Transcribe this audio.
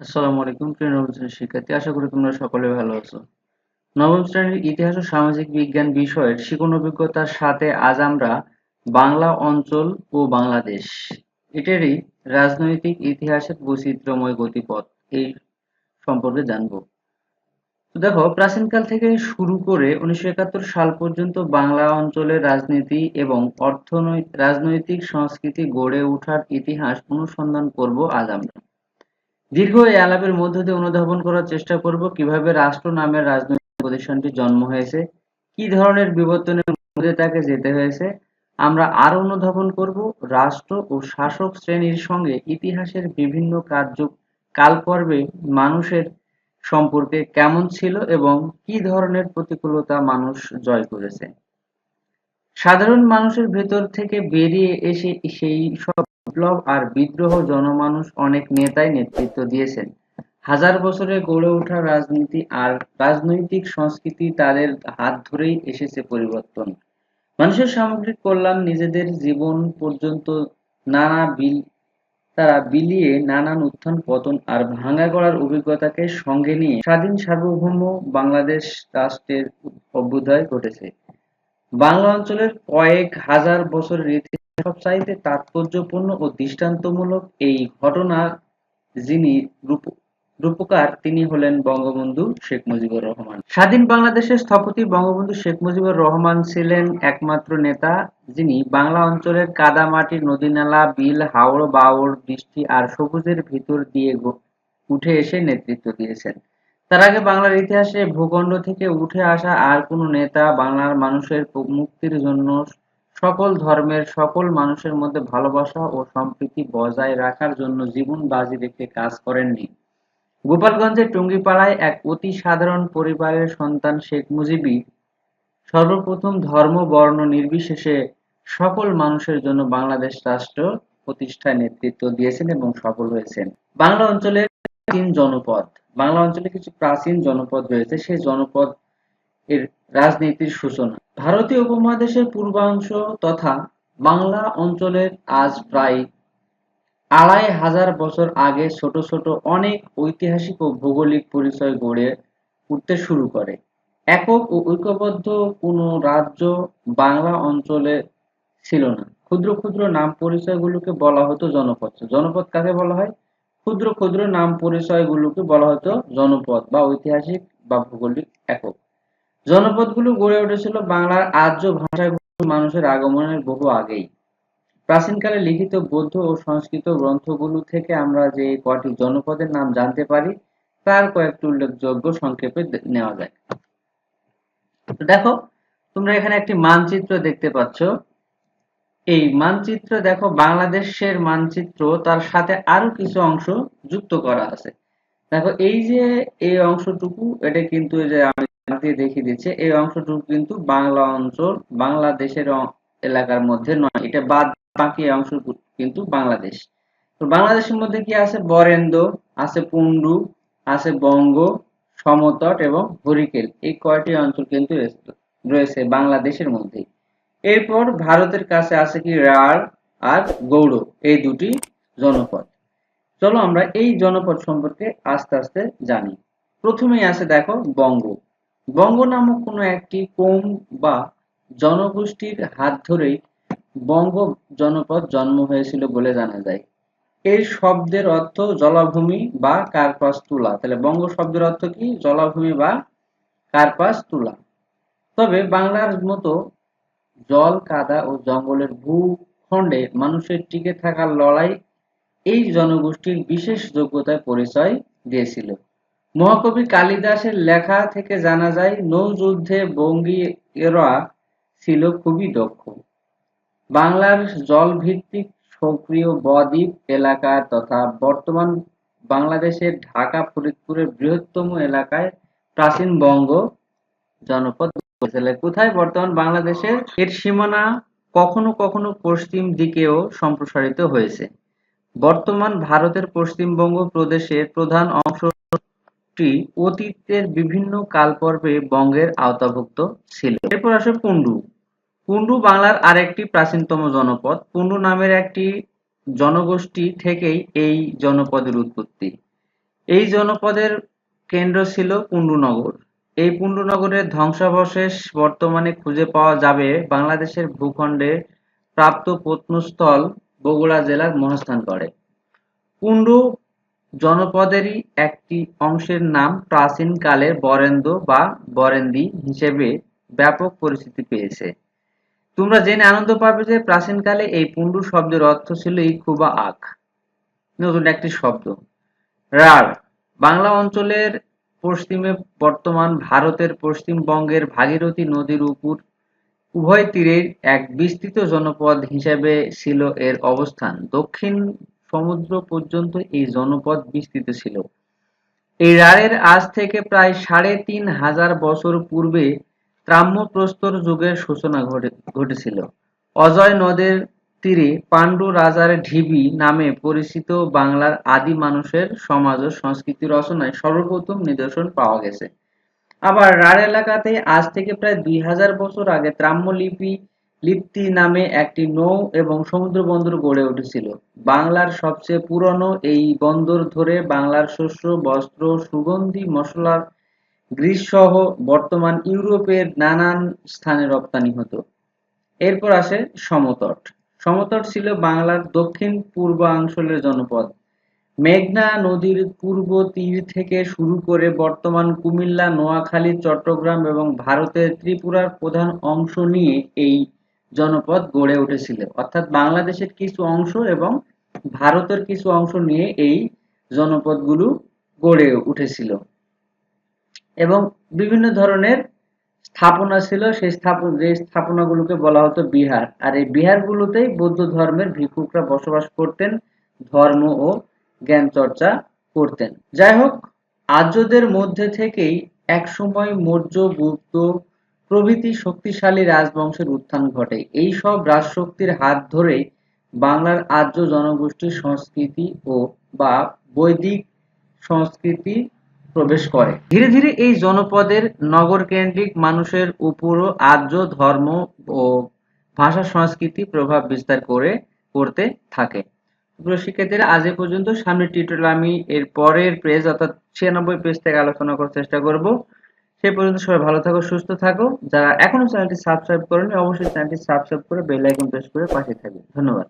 আসসালামু আলাইকুম, প্রিয় নবম শ্রেণির শিক্ষার্থী। আশা করি তোমরা সকলে ভালো আছো। নবম শ্রেণির ইতিহাস ও সামাজিক বিজ্ঞান বিষয়ের শিক্ষণ অভিজ্ঞতার সাথে আজ আমরা বাংলা অঞ্চল ও বাংলাদেশ। এটারই রাজনৈতিক ইতিহাসের বৈচিত্র্যময় গতিপথ এই সম্পর্কে জানব। দেখো, প্রাচীনকাল থেকে শুরু করে উনিশশো একাত্তর সাল পর্যন্ত বাংলা অঞ্চলের রাজনীতি এবং অর্থনৈতিক রাজনৈতিক সংস্কৃতি গড়ে ওঠার ইতিহাস অনুসন্ধান করব আজ আমরা। দীর্ঘ এই আলাপের মধ্য দিয়ে অনুধাবন করার চেষ্টা করব, কীভাবে রাষ্ট্র নামের রাজনৈতিক প্রতিষ্ঠানটি জন্ম হয়েছে, কি ধরনের বিবর্তনের মধ্যে তাকে যেতে হয়েছে, আমরা আরও অনুধাবন করব, রাষ্ট্র ও শাসক শ্রেণির সঙ্গে ইতিহাসের বিভিন্ন কার্য, কালপর্বে মানুষের সম্পর্কে কেমন ছিল এবং কি ধরনের প্রতিকূলতা মানুষ জয় করেছে। সাধারণ মানুষের ভেতর থেকে বেরিয়ে এসে সেই সব বিপ্লব আর বিদ্রোহ জনমানুষ অনেক নেতাই নেতৃত্ব দিয়েছেন। হাজার বছরে গড়ে ওঠা রাজনীতি আর রাজনৈতিক সংস্কৃতি তাদের হাত ধরেই এসেছে পরিবর্তন। মানুষের সামগ্রিক কল্যাণ নিজেদের জীবন পর্যন্ত নানা বিল, তারা বিলিয়ে নানান উত্থান পতন আর ভাঙা গড়ার অভিজ্ঞতাকে সঙ্গে নিয়ে স্বাধীন সার্বভৌম বাংলাদেশ রাষ্ট্রের অভ্যুদয় ঘটেছে। বাংলা অঞ্চলের কয়েক হাজার বছরের ইতিহাস সবচাইতে তাৎপর্যপূর্ণ ও দৃষ্টান্তমূলক এই ঘটনা যিনি রূপ, রূপকার, তিনি হলেন বঙ্গবন্ধু শেখ মুজিবুর রহমান। স্বাধীন বাংলাদেশের স্থপতি বঙ্গবন্ধু শেখ মুজিবুর রহমান ছিলেন একমাত্র নেতা, যিনি বাংলা অঞ্চলের কাদামাটি, নদীনালা, বিল, হাওড় বাওড় বৃষ্টি আর সবুজের ভিতর দিয়ে উঠে এসে নেতৃত্ব দিয়েছেন। তার আগে বাংলার ইতিহাসে ভূখণ্ড থেকে উঠে আসা আর কোনো নেতা বাংলার মানুষের মুক্তির জন্য সকল ধর্মের, সকল মানুষের মধ্যে ভালোবাসা ও সম্প্রীতি বজায় রাখার জন্য জীবন বাজি রেখে কাজ করেননি। গোপালগঞ্জের টুঙ্গিপাড়ায় এক অতি সাধারণ পরিবারের সন্তান শেখ মুজিবই সর্বপ্রথম ধর্ম, বর্ণ নির্বিশেষে সকল মানুষের জন্য বাংলাদেশ রাষ্ট্র প্রতিষ্ঠায় নেতৃত্ব দিয়েছেন এবং সফল হয়েছেন। বাংলা অঞ্চলের তিন জনপদ, বাংলা অঞ্চলে কিছু প্রাচীন জনপদ রয়েছে, সেই জনপদ এর রাজনীতির সূচনা। ভারতীয় উপমহাদেশের পূর্বাংশ তথা বাংলা অঞ্চলের আজ প্রায় আড়াই হাজার বছর আগে ছোট ছোট অনেক ঐতিহাসিক ও ভৌগোলিক পরিচয় গড়ে উঠতে শুরু করে। একক ও ঐক্যবদ্ধ কোনো রাজ্য বাংলা অঞ্চলে ছিল না। ক্ষুদ্র ক্ষুদ্র নাম পরিচয়গুলোকে বলা হতো জনপদ। জনপদ কাকে বলা হয়? ক্ষুদ্র ক্ষুদ্র নাম পরিচয়গুলোকে বলা হতো জনপদ বা ঐতিহাসিক বা ভৌগোলিক একক। জনপদগুলো গড়ে উঠেছিল বাংলার আর্য ভাষাগুলো মানুষের আগমনের বহু আগেই। প্রাচীনকালে লিখিত বৌদ্ধ ও সংস্কৃত গ্রন্থগুলো থেকে আমরা যে কটি জনপদের নাম জানতে পারি, তার কয়েকটি উল্লেখযোগ্য সংক্ষেপে নেওয়া যায়। দেখো, তোমরা এখানে একটি মানচিত্র দেখতে পাচ্ছ। এই মানচিত্র দেখো, বাংলাদেশের মানচিত্র, তার সাথে আরও কিছু অংশ যুক্ত করা আছে। দেখো, এই যে, এই অংশটুকু, এটা কিন্তু যে আমি দেখিয়ে দিচ্ছে এই অংশটুকু কিন্তু বাংলা অঞ্চল, বাংলাদেশের এলাকার মধ্যে নয়। এটা বাদ বাকি অংশ কিন্তু বাংলাদেশ। তো বাংলাদেশের মধ্যে কি আছে? বরেন্দ্র, আছে পুন্ডু, আছে বঙ্গ, সমতট এবং হরিকেল। এই কয়টি অঞ্চল কিন্তু রয়েছে বাংলাদেশের মধ্যেই। এরপর ভারতের কাছে আছে কি? রাঢ় আর গৌড়। এই দুটি জনপদ। চলো আমরা এই জনপদ সম্পর্কে আস্তে আস্তে জানি। প্রথমেই আছে দেখো বঙ্গ। বঙ্গ নামক কোনো একটি কোম বা জনগোষ্ঠীর হাত ধরেই বঙ্গ জনপদ জন্ম হয়েছিল বলে জানা যায়। এই শব্দের অর্থ জলাভূমি বা কার্পাস তুলা। তাহলে বঙ্গ শব্দের অর্থ কি? জলাভূমি বা কার্পাস তুলা। তবে বাংলার মতো জল, কাদা ও জঙ্গলের ভূখণ্ডে মানুষের টিকে থাকার লড়াই এই জনগোষ্ঠীর বিশেষ যোগ্যতায় পরিচয় দিয়েছিল। মহাকবি কালিদাসের লেখা থেকে জানা যায়, নৌযুদ্ধে বঙ্গীয়রা ছিল খুবই দক্ষ। বাংলার জলভিত্তিক সক্রিয় বদ্বীপ এলাকা তথা বর্তমান বাংলাদেশের ঢাকা, ফরিদপুরের বৃহত্তম এলাকায় প্রাচীন বঙ্গ জনপদ কোথায় বর্তমান বাংলাদেশের এর সীমানা কখনো কখনো পশ্চিম দিকেও সম্প্রসারিত হয়েছে। বর্তমান ভারতের পশ্চিমবঙ্গ প্রদেশের প্রধান অংশটি অতীতের বিভিন্ন কালপর্বে বঙ্গের আওতাভুক্ত ছিল। এরপর আসে পুন্ডু পুন্ডু বাংলার আরেকটি প্রাচীনতম জনপদ। পুন্ডু নামের একটি জনগোষ্ঠী থেকেই এই জনপদের উৎপত্তি। এই জনপদের কেন্দ্র ছিল পুণ্ডুনগর। এই পুণ্ডুনগরের ধ্বংসাবশেষ বর্তমানে খুঁজে পাওয়া যাবে বাংলাদেশের ভূখণ্ডে প্রাপ্ত প্রত্নস্থল বগুড়া জেলার মহাস্থান করে পুণ্ডু জনপদেরই একটি অংশের নাম প্রাচীনকালের বরেন্দ্র বা বরেন্দি হিসেবে ব্যাপক পরিচিতি পেয়েছে। তোমরা জেনে আনন্দ পাবে যে প্রাচীনকালে এই পুণ্ডু শব্দের অর্থ ছিল ইক্ষু বা আখ। নতুন একটি শব্দ। রাঢ়। বাংলা অঞ্চলের পশ্চিমে বর্তমান ভারতের পশ্চিমবঙ্গের ভাগীরথী নদীর উপর উভয় তীরের এক বিস্তৃত জনপদ হিসেবে ছিল এর অবস্থান। দক্ষিণ সমুদ্র পর্যন্ত এই জনপদ বিস্তৃত ছিল। এই রাঢ়ের আজ থেকে প্রায় সাড়ে তিন হাজার বছর পূর্বে ত্রাম্যপ্রস্তর যুগের সূচনা ঘটেছিল। অজয় নদের তীরে পাণ্ডু রাজার ঢিবি নামে পরিচিত বাংলার আদি মানুষের সমাজ ও সংস্কৃতি রচনায় সর্বপ্রথম নিদর্শন পাওয়া গেছে। আবার রাঢ় এলাকাতে আজ থেকে প্রায় দুই হাজার বছর আগে ত্রাম্যলিপি লিপ্তি নামে একটি নৌ এবং সমুদ্র বন্দর গড়ে উঠেছিল। বাংলার সবচেয়ে পুরনো এই বন্দর ধরে বাংলার শস্য, বস্ত্র, সুগন্ধি মশলার গ্রিসসহ বর্তমান ইউরোপের নানান স্থানে রপ্তানি হতো। এরপর আসে সমতট। সমতট ছিল বাংলার দক্ষিণ পূর্বাঞ্চলের জনপদ। মেঘনা নদীর পূর্ব তীর থেকে শুরু করে বর্তমান কুমিল্লা, নোয়াখালী, চট্টগ্রাম এবং ভারতের ত্রিপুরার প্রধান অংশ নিয়ে এই জনপদ গড়ে উঠেছিল। অর্থাৎ বাংলাদেশের কিছু অংশ এবং ভারতের কিছু অংশ নিয়ে এই জনপদগুলো গড়ে উঠেছিল। এবং বিভিন্ন ধরনের স্থাপনা ছিল, সেই স্থাপন যে স্থাপনাগুলোকে বলা হতো বিহার। আর এই বিহারগুলোতেই বৌদ্ধ ধর্মের ভিক্ষুকরা বসবাস করতেন, ধর্ম ও জ্ঞান চর্চা করতেন। যাই হোক, আর্যদের মধ্যে থেকেই একসময় মৌর্য গুপ্ত প্রভৃতি শক্তিশালী রাজবংশের উত্থান ঘটে। এই সব রাজশক্তির হাত ধরে বাংলার আর্য জনগোষ্ঠীর সংস্কৃতি ও বা বৈদিক সংস্কৃতি প্রবেশ করে। ধীরে ধীরে এই জনপদের নগর কেন্দ্রিক মানুষের উপরও আর্য ধর্ম ও ভাষা সংস্কৃতি প্রভাব বিস্তার করে, করতে থাকে। শিক্ষার্থীরা, আজ এ পর্যন্ত সামনে টিউটোরিয়াল আমি এর পরের পেজ অর্থাৎ ছিয়ানব্বই পেজ থেকে আলোচনা করার চেষ্টা করব। সেই পর্যন্ত সবাই ভালো থাকো, সুস্থ থাকো। যারা এখনও চ্যানেলটি সাবস্ক্রাইব করেনি অবশ্যই চ্যানেলটি সাবস্ক্রাইব করে বেল আইকন প্রেস করে পাশে থাকবে। ধন্যবাদ।